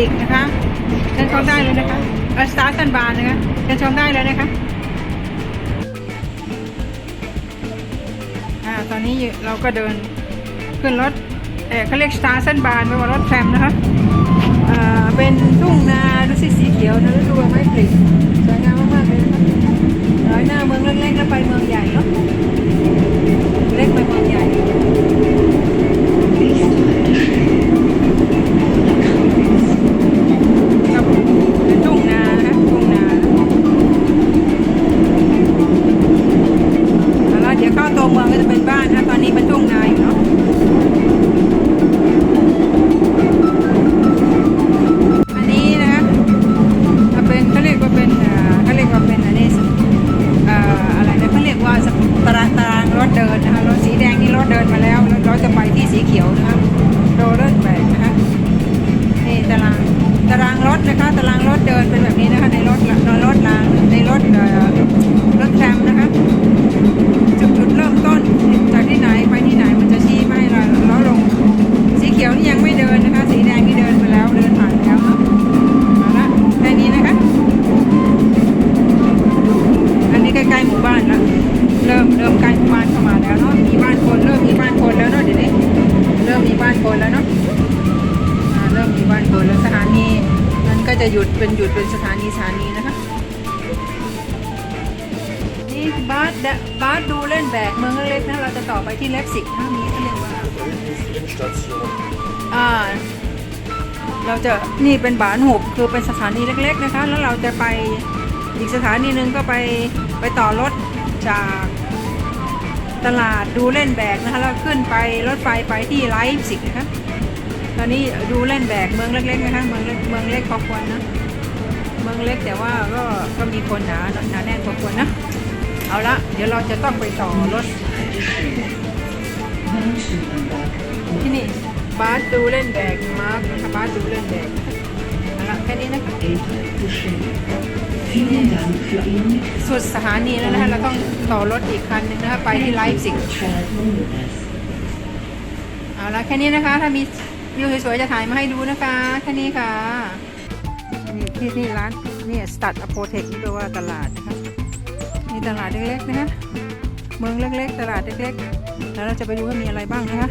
ิกนะคะเชิญชมได้เลยนะคะออสตาร์สันบานนะคะเชิญชมได้เลยนะคะอ่าตอนนี้เราก็เดินขึ้นรถเออเขาเรียกสตาร์สันบานไม่ว่ารถแทรมนะคะอ่าเป็นทุ่งนาดูสิสีเขียวนะแล้วดูไม้ผลิสวยงามมากๆเลยนะคะร้อยหน้าเมืองเล็กๆแล้วไปเมืองใหญ่เนาะเล็กไปเมืองใหญ่ เดินนะคะรถสีแดงนี่รถเดินมาแล้วแล้วเราจะไปที่สีเขียวนะคะ มีบ้านคนแล้วเนาะอ่าเริ่มมีบ้านคนแล้วสถานีนั้นก็จะหยุดเป็นหยุดเป็นสถานีสถานีนะคะนี่บาสเดบาสดูเล่นแบกเมืองเล็กนะเราจะต่อไปที่เลปซิกนะมีเขาเรียกว่าอ่าเราจะนี่เป็นบานหุบคือเป็นสถานีเล็ก ๆ นะคะ แล้วเราจะไปอีกสถานีหนึ่งก็ไปไปต่อรถจาก ตลาดดูเล่นแบกนะคะแล้วขึ้นไปรถไฟไปที่ไลฟ์ซิกนะคะตอนนี้ดูเล่นแบกเมืองเล็กๆนะคะเมืองเล็กเมืองเล็กพอควรนะเมืองเล็กแต่ว่าก็ก็มีคนหนาหนาแน่นพอควรนะเอาละเดี๋ยวเราจะต้องไปต่อรถ ที่นี่บาสดูเล่นแบกมาร์กนะคะบาสดูเล่นแบกเอาละแค่นี้นะคะ สุดสถานีแล้วนะคะเราต้องต่อรถอีกคันหนึงนะคะไปที่ไลฟ์ซิก Mitfahren. เอาละแค่นี้นะคะ ถ้ามีวิวสวยๆจะถ่ายมาให้ดูนะคะ แค่นี้ค่ะนี่ที่นี่ร้านนี่สตัดอโพเทคนี่แปลว่าตลาดนะคะมีตลาดเล็กๆนะคะเมืองเล็ก ๆ ตลาดเล็กๆ แล้วเราจะไปดูว่ามีอะไรบ้างนะคะ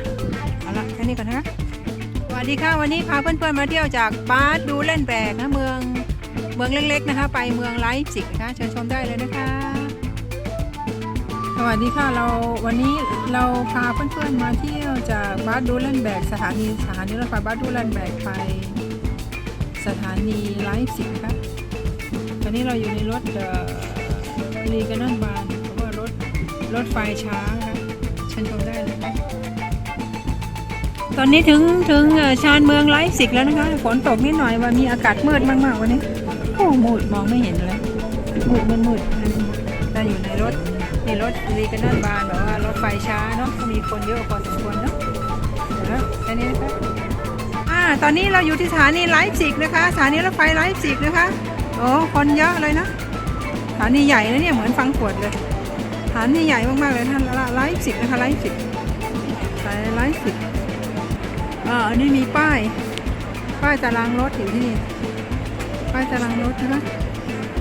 เอาละแค่นี้ก่อนนะคะสวัสดีค่ะวันนี้พาเพื่อนๆมาเที่ยวจากบาสดูเล่นแบกนะเมือง เมืองเล็กๆนะคะ ไปเมืองไลฟ์ซิกนะคะเชิญชมได้เลยนะคะ สวัสดีค่ะเราวันนี้เราพาเพื่อนๆมาเที่ยวจากบาสดูแลนแบกสถานีสถานีรถไฟบาสดูแลนแบกไป สถานีไลฟ์สิกนะคะตอนนี้เราอยู่ในรถรีกันนอนบานเพราะว่ารถรถไฟช้านะคะเชิญชมได้เลยค่ะตอนนี้ถึงถึงชานเมืองไลฟ์สิกแล้วนะคะ ฝนตกนิดหน่อยว่ามีอากาศมืดมากๆวันนี้ โอ้มืดมองไม่เห็นเลยมืดมันมืดเราอยู่ในรถในรถรีกันนอนบานแบบว่ารถไฟช้าเนาะก็มีคนเยอะพอสมควรเนาะเดี๋ยวแล้วแค่นี้นะคะอ่าตอนนี้เราอยู่ที่สถานีไลฟ์ซิกนะคะสถานีรถไฟไลฟ์ซิกนะคะโอ้คนเยอะเลยนะสถานีใหญ่นะเนี่ยเหมือนฟังขวดเลยสถานีใหญ่มากๆเลยท่านไลฟ์ซิกนะคะไลฟ์ซิกสายไลฟ์ซิกอ่าอันนี้มีป้ายป้ายตารางรถอยู่ที่นี่ ป้ายตารางรถนะคะ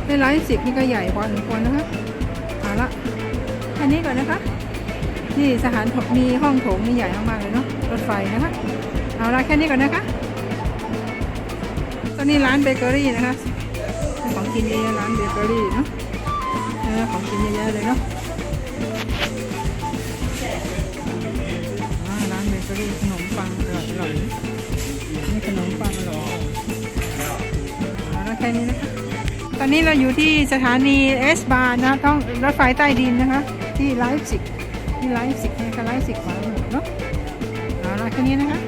ในไลฟ์ซิกนี่ก็ใหญ่พอสมควรนะคะเอาละแค่นี้ก่อนนะคะ นี่สถานมีห้องโถงนี่ใหญ่มากๆเลยเนาะรถไฟนะคะเอาละแค่นี้ก่อนนะคะตอนนี้ร้านเบเกอรี่นะคะของกินเยอะร้านเบเกอรี่เนาะของกินเยอะๆเลยเนาะร้านเบเกอรี่ขนมปังอร่อยอ ค่นี้นะคะ ตอนนี้เราอยู่ที่สถานีเอสบาร์นะต้องรถไฟใต้ดินนะคะ ที่ไลฟ์สิกที่ไลฟ์สิกเนี่ยไลฟ์สิกขวามือเนาะเอาละแค่นี้นะคะ